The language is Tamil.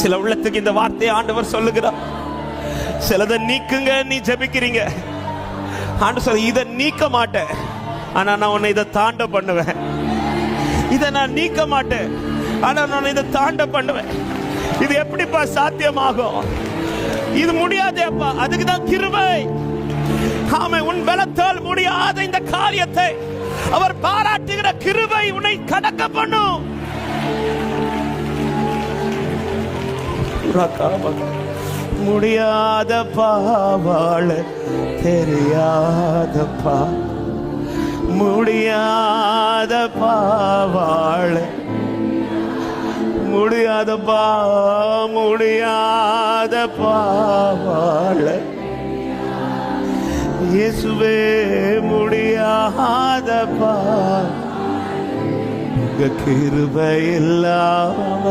சில உள்ளத்துக்கு இந்த வார்த்தையை ஆண்டவர் சொல்லுகிறார். சிலதை நீக்குங்க நீ ஜெபிக்கிறீங்க. ஆண்டு சொல்ல இதை நீக்க மாட்டேன். ஆனா நான் உன்னை இதை தாண்ட பண்ணுவேன். இதை நான் நீக்க மாட்டேன். ஆனா நான் இதை தாண்ட பண்ணுவேன். இது எப்படிப்பா சாத்தியமாகும்? இது முடியாதேப்பா. அதுக்கு தான் கிருபை. ஆமை உன் பலத்தால் முடியாத இந்த காரியத்தை அவர் பாராட்டுகிற கிருபை உன்னை கடக்க பண்ணும். முடியாத பாவாள தெரியாத பா. முடியாத பாவாள. முடியாதப்பா முடியாத பாவாள. இயேசுவே முடியாத பா. கிருப இல்லாம